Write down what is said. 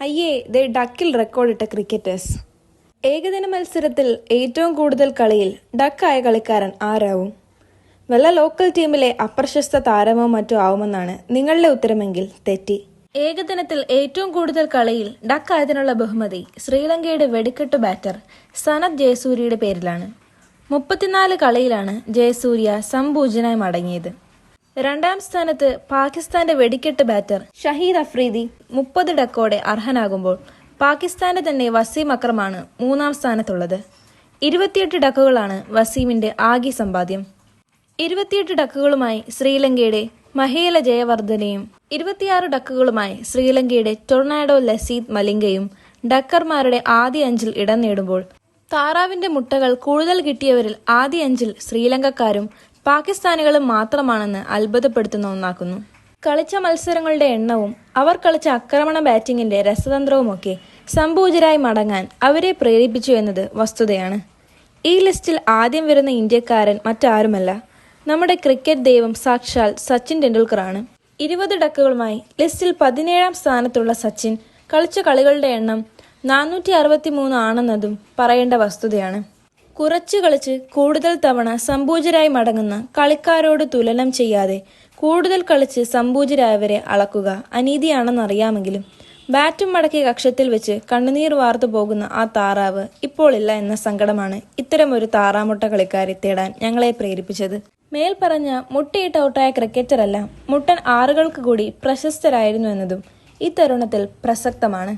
അയ്യേ ദേ ഡക്കിൽ റെക്കോർഡിട്ട ക്രിക്കറ്റേഴ്സ്. ഏകദിന മത്സരത്തിൽ ഏറ്റവും കൂടുതൽ കളിയിൽ ഡക്കായ കളിക്കാരൻ ആരാവും? വല്ല ലോക്കൽ ടീമിലെ അപ്രശസ്ത താരമോ മറ്റോ ആവുമെന്നാണ് നിങ്ങളുടെ ഉത്തരമെങ്കിൽ തെറ്റി. ഏകദിനത്തിൽ ഏറ്റവും കൂടുതൽ കളിയിൽ ഡക്കായതിനുള്ള ബഹുമതി ശ്രീലങ്കയുടെ വെടിക്കെട്ട് ബാറ്റർ സനത് ജയസൂര്യയുടെ പേരിലാണ്. മുപ്പത്തിനാല് കളിയിലാണ് ജയസൂര്യ സംപൂജനായി മടങ്ങിയത്. രണ്ടാം സ്ഥാനത്ത് പാകിസ്ഥാന്റെ വെടിക്കെട്ട് ബാറ്റർ ഷഹീദ് അഫ്രീദി മുപ്പത് ഡക്കോടെ അർഹനാകുമ്പോൾ പാകിസ്ഥാന്റെ തന്നെ വസീം അക്രമാണ് മൂന്നാം സ്ഥാനത്തുള്ളത്. ഇരുപത്തിയെട്ട് ഡക്കുകളാണ് വസീമിന്റെ ആകെ സമ്പാദ്യം. ഇരുപത്തിയെട്ട് ഡക്കുകളുമായി ശ്രീലങ്കയുടെ മഹേല ജയവർദ്ധനയും ഇരുപത്തിയാറ് ഡക്കുകളുമായി ശ്രീലങ്കയുടെ ടൊർണാഡോ ലസീദ് മലിംഗയും ഡക്കർമാരുടെ ആദ്യ അഞ്ചിൽ ഇടം നേടുമ്പോൾ താറാവിന്റെ മുട്ടകൾ കൂടുതൽ കിട്ടിയവരിൽ ആദ്യ അഞ്ചിൽ ശ്രീലങ്കക്കാരും പാകിസ്ഥാനികളും മാത്രമാണെന്ന് അത്ഭുതപ്പെടുത്തുന്ന ഒന്നാക്കുന്നു. കളിച്ച മത്സരങ്ങളുടെ എണ്ണവും അവർ കളിച്ച ആക്രമണ ബാറ്റിങ്ങിന്റെ രസതന്ത്രവുമൊക്കെ സമ്പൂജരായി മടങ്ങാൻ അവരെ പ്രേരിപ്പിച്ചു എന്നത് വസ്തുതയാണ്. ഈ ലിസ്റ്റിൽ ആദ്യം വരുന്ന ഇന്ത്യക്കാരൻ മറ്റാരുമല്ല. നമ്മുടെ ക്രിക്കറ്റ് ദൈവം സാക്ഷാൽ സച്ചിൻ ടെണ്ടുൽക്കറാണ്. ഇരുപത് ഡക്കുകളുമായി ലിസ്റ്റിൽ പതിനേഴാം സ്ഥാനത്തുള്ള സച്ചിൻ കളിച്ച കളികളുടെ എണ്ണം നാനൂറ്റി ആണെന്നതും പറയേണ്ട വസ്തുതയാണ്. കുറച്ചു കളിച്ച് കൂടുതൽ തവണ സമ്പൂജരായി മടങ്ങുന്ന കളിക്കാരോട് തുലനം ചെയ്യാതെ കൂടുതൽ കളിച്ച് സമ്പൂജരായവരെ അളക്കുക അനീതിയാണെന്നറിയാമെങ്കിലും ബാറ്റും മടക്കിയ കക്ഷത്തിൽ വെച്ച് കണ്ണുനീർ വാർത്തു പോകുന്ന ആ താറാവ് ഇപ്പോളില്ല എന്ന സങ്കടമാണ് ഇത്തരമൊരു താറാമുട്ട കളിക്കാരെ തേടാൻ ഞങ്ങളെ പ്രേരിപ്പിച്ചത്. മേൽപ്പറഞ്ഞ മുട്ടയിട്ട് ഔട്ടായ ക്രിക്കറ്ററല്ല മുട്ടൻ ആറുകൾക്ക് കൂടി പ്രശസ്തരായിരുന്നു എന്നതും ഈ തരുണത്തിൽ പ്രസക്തമാണ്.